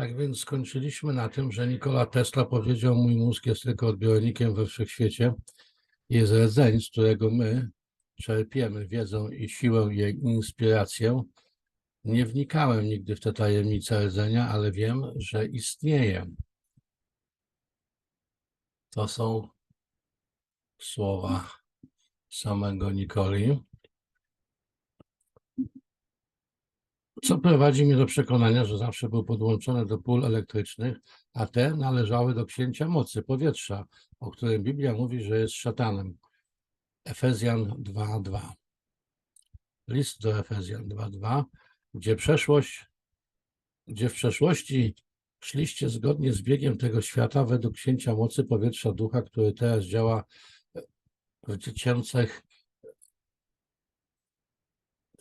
Tak więc skończyliśmy na tym, że Nikola Tesla powiedział, mój mózg jest tylko odbiornikiem we wszechświecie. Jest rdzeń, z którego my czerpiemy wiedzę i siłę i inspirację. Nie wnikałem nigdy w te tajemnice rdzenia, ale wiem, że istnieje. To są słowa samego Nikoli. Co prowadzi mnie do przekonania, że zawsze był podłączony do pól elektrycznych, a te należały do księcia mocy powietrza, o którym Biblia mówi, że jest szatanem. Efezjan 2:2. List do Efezjan 2:2, gdzie przeszłość, gdzie w przeszłości szliście zgodnie z biegiem tego świata według księcia mocy powietrza ducha, który teraz działa w dziecięcych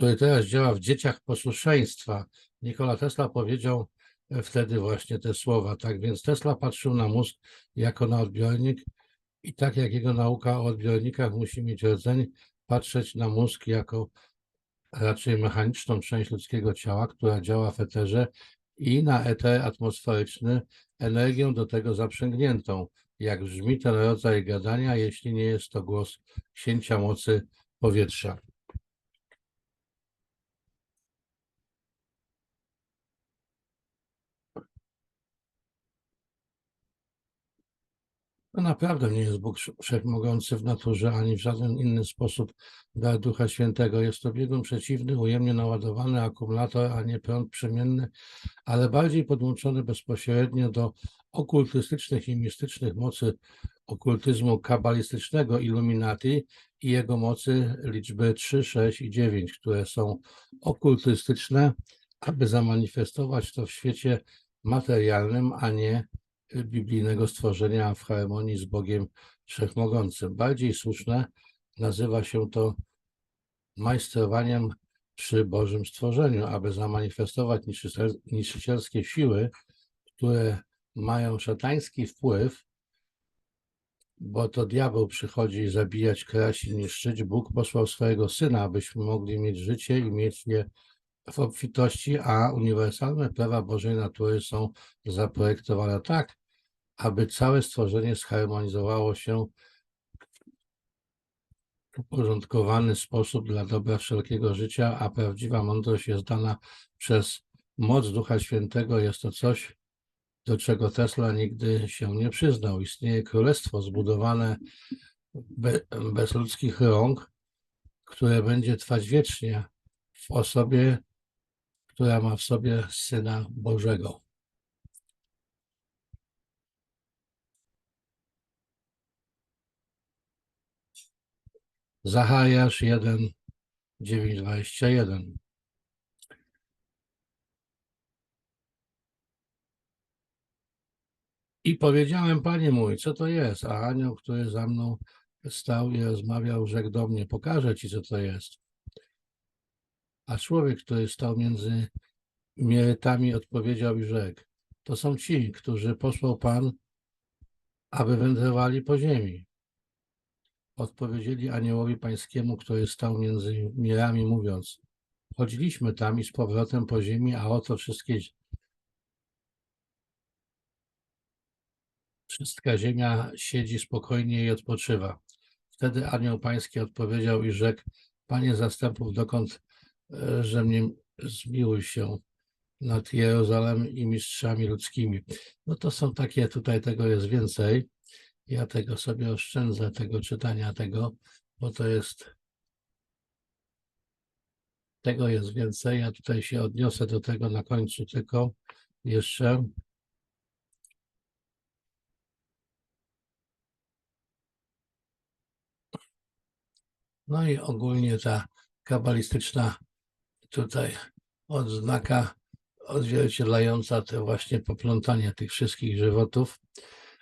który teraz działa w dzieciach posłuszeństwa. Nikola Tesla powiedział e, wtedy właśnie te słowa. Tak więc Tesla patrzył na mózg jako na odbiornik i tak jak jego nauka o odbiornikach musi mieć rdzeń, patrzeć na mózg jako raczej mechaniczną część ludzkiego ciała, która działa w eterze i na eter atmosferyczny energią do tego zaprzęgniętą. Jak brzmi ten rodzaj gadania, jeśli nie jest to głos księcia mocy powietrza. To naprawdę nie jest Bóg Wszechmogący w naturze, ani w żaden inny sposób dar Ducha Świętego. Jest to biegun przeciwny, ujemnie naładowany akumulator, a nie prąd przemienny, ale bardziej podłączony bezpośrednio do okultystycznych i mistycznych mocy okultyzmu kabalistycznego Illuminati i jego mocy liczby 3, 6 i 9, które są okultystyczne, aby zamanifestować to w świecie materialnym, a nie biblijnego stworzenia w harmonii z Bogiem Wszechmogącym. Bardziej słuszne nazywa się to majstrowaniem przy Bożym stworzeniu, aby zamanifestować niszczycielskie siły, które mają szatański wpływ, bo to diabeł przychodzi zabijać, kraść i niszczyć. Bóg posłał swojego Syna, abyśmy mogli mieć życie i mieć je w obfitości, a uniwersalne prawa Bożej natury są zaprojektowane tak, aby całe stworzenie zharmonizowało się w uporządkowany sposób dla dobra wszelkiego życia, a prawdziwa mądrość jest dana przez moc Ducha Świętego. Jest to coś, do czego Tesla nigdy się nie przyznał. Istnieje królestwo zbudowane be, bez ludzkich rąk, które będzie trwać wiecznie w osobie, która ma w sobie Syna Bożego. Zachariasz 1, 9, 21. I powiedziałem, Panie mój, co to jest? A anioł, który za mną stał i rozmawiał, rzekł do mnie, pokażę Ci, co to jest. A człowiek, który stał między mierytami, odpowiedział i rzekł, to są ci, którzy posłał Pan, aby wędrowali po ziemi. Odpowiedzieli aniołowi pańskiemu, który stał między mirami, mówiąc, chodziliśmy tam i z powrotem po ziemi, a oto wszystkie Wszystka ziemia siedzi spokojnie i odpoczywa. Wtedy anioł pański odpowiedział i rzekł, Panie zastępów, dokąd, e, że mnie zmiłuj się nad Jerozolem i mistrzami ludzkimi. No to są takie, tutaj tego jest więcej. Ja tego sobie oszczędzę, tego czytania tego, bo to jest tego jest więcej. Ja tutaj się odniosę do tego na końcu tylko jeszcze. No i ogólnie ta kabalistyczna tutaj odznaka odzwierciedlająca te właśnie poplątanie tych wszystkich żywotów.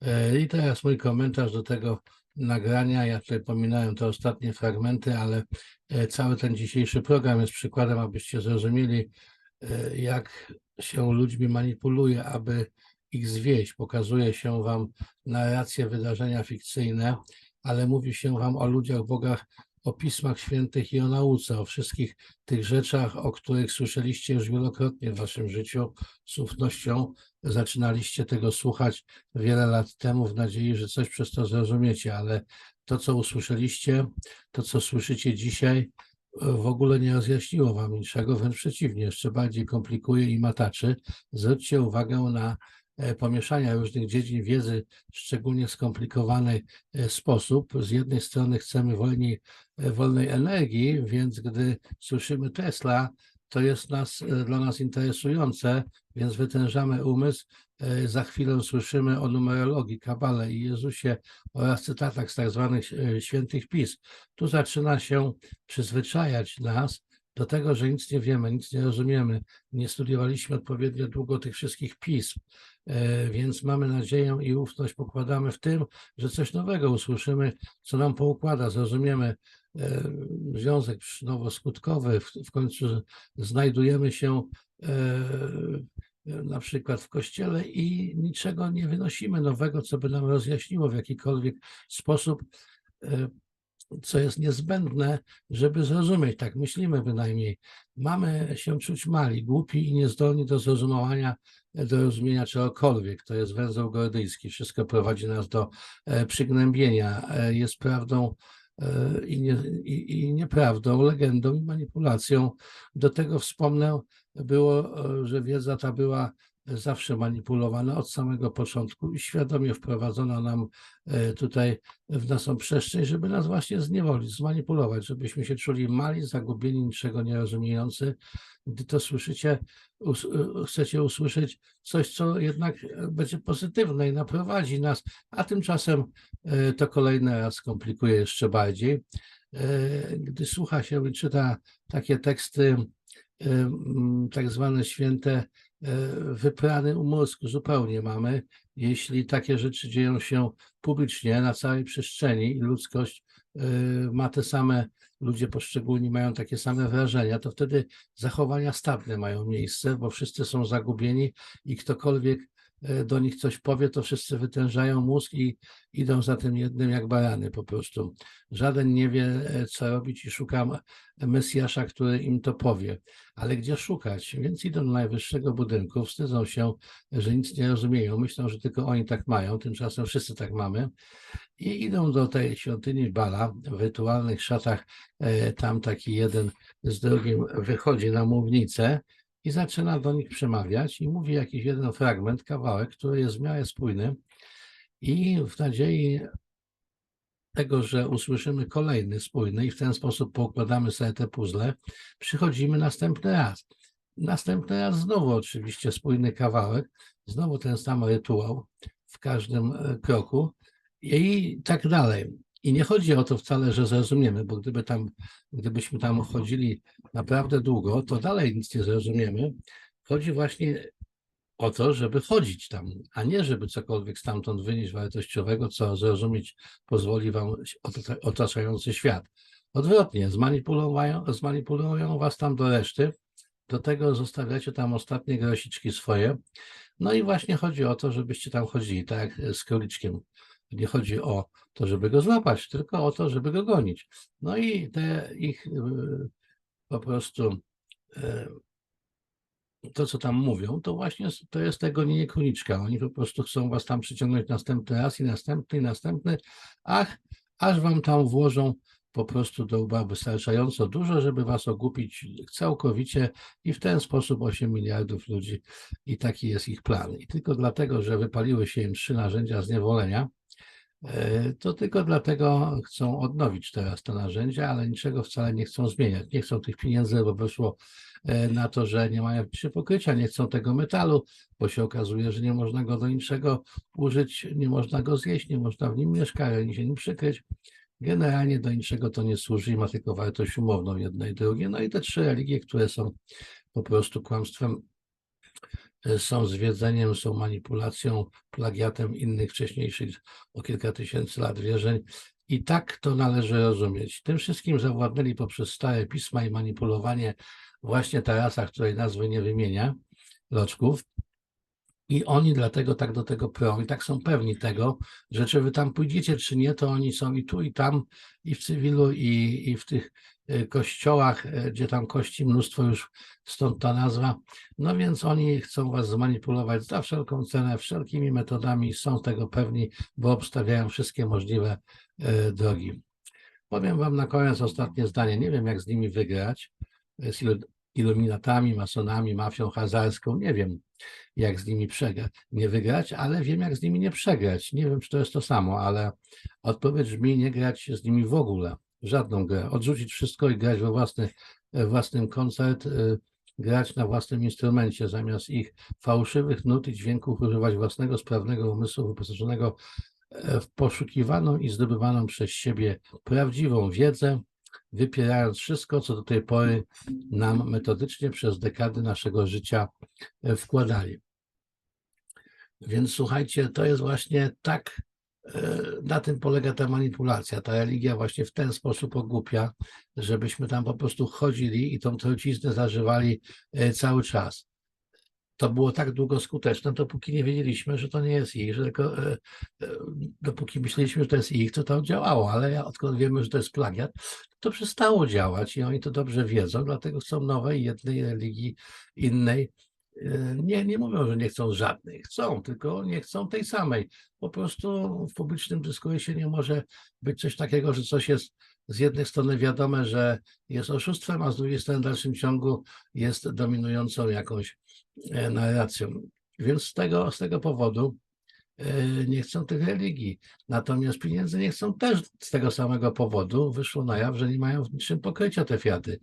E, I teraz mój komentarz do tego nagrania. Ja tutaj pominąłem te ostatnie fragmenty, ale e, cały ten dzisiejszy program jest przykładem, abyście zrozumieli, e, jak się ludźmi manipuluje, aby ich zwieść. Pokazuje się wam narracje wydarzenia fikcyjne, ale mówi się wam o ludziach, bogach o Pismach Świętych i o nauce, o wszystkich tych rzeczach, o których słyszeliście już wielokrotnie w waszym życiu, z ufnością zaczynaliście tego słuchać wiele lat temu w nadziei, że coś przez to zrozumiecie, ale to, co usłyszeliście, to, co słyszycie dzisiaj, w ogóle nie rozjaśniło wam niczego, wręcz przeciwnie, jeszcze bardziej komplikuje i mataczy. Zwróćcie uwagę na e, pomieszania różnych dziedzin wiedzy szczególnie skomplikowany e, sposób. Z jednej strony chcemy wolniej, wolnej energii, więc gdy słyszymy Tesla, to jest nas, dla nas interesujące, więc wytężamy umysł. Za chwilę słyszymy o numerologii, kabale i Jezusie oraz cytatach z tak zwanych świętych pism. Tu zaczyna się przyzwyczajać nas do tego, że nic nie wiemy, nic nie rozumiemy, nie studiowaliśmy odpowiednio długo tych wszystkich pism, więc mamy nadzieję i ufność pokładamy w tym, że coś nowego usłyszymy, co nam poukłada, zrozumiemy związek przyczynowo-skutkowy, w, w końcu znajdujemy się na przykład w kościele i niczego nie wynosimy nowego, co by nam rozjaśniło w jakikolwiek sposób, co jest niezbędne, żeby zrozumieć. Tak myślimy bynajmniej. Mamy się czuć mali, głupi i niezdolni do zrozumowania, do rozumienia czegokolwiek. To jest węzeł gordyjski. Wszystko prowadzi nas do przygnębienia. Jest prawdą i, nie, i, i nieprawdą, legendą i manipulacją. Do tego wspomnę, było, że wiedza ta była zawsze manipulowana od samego początku i świadomie wprowadzona nam e, tutaj w naszą przestrzeń, żeby nas właśnie zniewolić, zmanipulować, żebyśmy się czuli mali, zagubieni, niczego nie rozumiejący. Gdy to słyszycie, us e, chcecie usłyszeć coś, co jednak będzie pozytywne i naprowadzi nas, a tymczasem e, to kolejny raz komplikuje jeszcze bardziej. Gdy słucha się i czyta takie teksty, tak zwane święte E, wyprany umysł zupełnie mamy, jeśli takie rzeczy dzieją się publicznie na całej przestrzeni i ludzkość e, ma te same, ludzie poszczególni mają takie same wrażenia, to wtedy zachowania stadne mają miejsce, bo wszyscy są zagubieni i ktokolwiek E, do nich coś powie, to wszyscy wytężają mózg i idą za tym jednym jak barany po prostu. Żaden nie wie, e, co robić i szukam Mesjasza, który im to powie. Ale gdzie szukać? Więc idą do najwyższego budynku, wstydzą się, że nic nie rozumieją, myślą, że tylko oni tak mają, tymczasem wszyscy tak mamy i idą do tej świątyni Bala w rytualnych szatach. E, tam taki jeden z drugim wychodzi na mównicę i zaczyna do nich przemawiać i mówi jakiś jeden fragment, kawałek, który jest w miarę spójny i w nadziei tego, że usłyszymy kolejny spójny i w ten sposób poukładamy sobie te puzzle, przychodzimy następny raz. Następny raz znowu oczywiście spójny kawałek, znowu ten sam rytuał w każdym e, kroku i tak dalej. I nie chodzi o to wcale, że zrozumiemy, bo gdyby tam, gdybyśmy tam chodzili naprawdę długo, to dalej nic nie zrozumiemy. Chodzi właśnie o to, żeby chodzić tam, a nie żeby cokolwiek stamtąd wynieść wartościowego, co zrozumieć pozwoli wam otaczający świat. Odwrotnie, zmanipulują, zmanipulują was tam do reszty, do tego zostawiacie tam ostatnie grosiczki swoje. No i właśnie chodzi o to, żebyście tam chodzili, tak jak z króliczkiem nie chodzi o to, żeby go złapać, tylko o to, żeby go gonić. No i te ich y, po prostu y, to, co tam mówią, to właśnie to jest tego nie króliczka. Oni po prostu chcą was tam przyciągnąć następny raz i następny i następny, ach, aż wam tam włożą po prostu do łba wystarczająco dużo, żeby was ogłupić całkowicie i w ten sposób 8 miliardów ludzi i taki jest ich plan. I tylko dlatego, że wypaliły się im trzy narzędzia zniewolenia, to tylko dlatego chcą odnowić teraz te narzędzia, ale niczego wcale nie chcą zmieniać. Nie chcą tych pieniędzy, bo wyszło e, na to, że nie mają się pokrycia, nie chcą tego metalu, bo się okazuje, że nie można go do niczego użyć, nie można go zjeść, nie można w nim mieszkać, ani się nim przykryć. Generalnie do niczego to nie służy i ma tylko wartość umowną jedno i drugie. No i te trzy religie, które są po prostu kłamstwem E, są zwiedzeniem, są manipulacją, plagiatem innych wcześniejszych o kilka tysięcy lat wierzeń. I tak to należy rozumieć. Tym wszystkim zawładnęli poprzez stare pisma i manipulowanie właśnie ta rasa, której nazwy nie wymienia, loczków. I oni dlatego tak do tego prą i tak są pewni tego, że czy wy tam pójdziecie, czy nie, to oni są i tu, i tam, i w cywilu, i, i w tych e, kościołach, e, gdzie tam kości mnóstwo już, stąd ta nazwa. No więc oni chcą was zmanipulować za wszelką cenę, wszelkimi metodami, są tego pewni, bo obstawiają wszystkie możliwe e, drogi. Powiem wam na koniec ostatnie zdanie. Nie wiem, jak z nimi wygrać, z iluminatami, masonami, mafią hazarską. Nie wiem, jak z nimi przegrać, nie wygrać, ale wiem, jak z nimi nie przegrać. Nie wiem, czy to jest to samo, ale odpowiedź brzmi nie grać z nimi w ogóle, żadną grę. Odrzucić wszystko i grać we własny, we własnym koncert, y, grać na własnym instrumencie, zamiast ich fałszywych nut i dźwięków używać własnego sprawnego umysłu wyposażonego e, w poszukiwaną i zdobywaną przez siebie prawdziwą wiedzę, wypierając wszystko, co do tej pory nam metodycznie przez dekady naszego życia e, wkładali. Więc słuchajcie, to jest właśnie tak, e, na tym polega ta manipulacja. Ta religia właśnie w ten sposób ogłupia, żebyśmy tam po prostu chodzili i tą truciznę zażywali e, cały czas. To było tak długo skuteczne, dopóki nie wiedzieliśmy, że to nie jest ich, że tylko e, e, dopóki myśleliśmy, że to jest ich, to to działało, ale odkąd wiemy, że to jest plagiat, to przestało działać i oni to dobrze wiedzą, dlatego chcą nowej, jednej religii, innej. E, Nie, nie mówią, że nie chcą żadnej. Chcą, tylko nie chcą tej samej. Po prostu w publicznym dyskursie nie może być coś takiego, że coś jest z jednej strony wiadome, że jest oszustwem, a z drugiej strony w dalszym ciągu jest dominującą jakąś e, narracją. Więc z tego, z tego powodu e, nie chcą tych religii. Natomiast pieniędzy nie chcą też z tego samego powodu. Wyszło na jaw, że nie mają w niczym pokrycia te fiaty.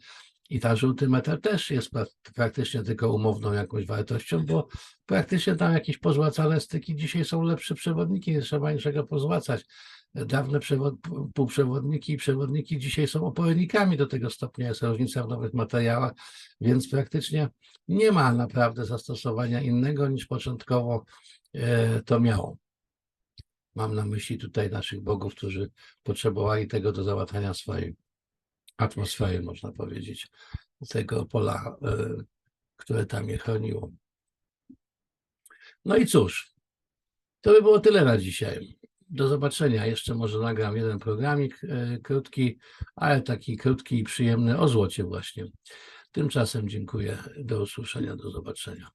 I ta żółty metal też jest pra- praktycznie tylko umowną jakąś wartością, bo praktycznie tam jakieś pozłacane styki dzisiaj są lepsze przewodniki, nie trzeba niczego pozłacać. Dawne półprzewodniki i przewodniki dzisiaj są oporynikami do tego stopnia, jest różnica w nowych materiałach, więc praktycznie nie ma naprawdę zastosowania innego niż początkowo e, to miało. Mam na myśli tutaj naszych bogów, którzy potrzebowali tego do załatwiania swojej atmosfery, można powiedzieć, tego pola, e, które tam je chroniło. No i cóż, to by było tyle na dzisiaj. Do zobaczenia. Jeszcze może nagram jeden programik e, krótki, ale taki krótki i przyjemny o złocie właśnie. Tymczasem dziękuję. Do usłyszenia, do zobaczenia.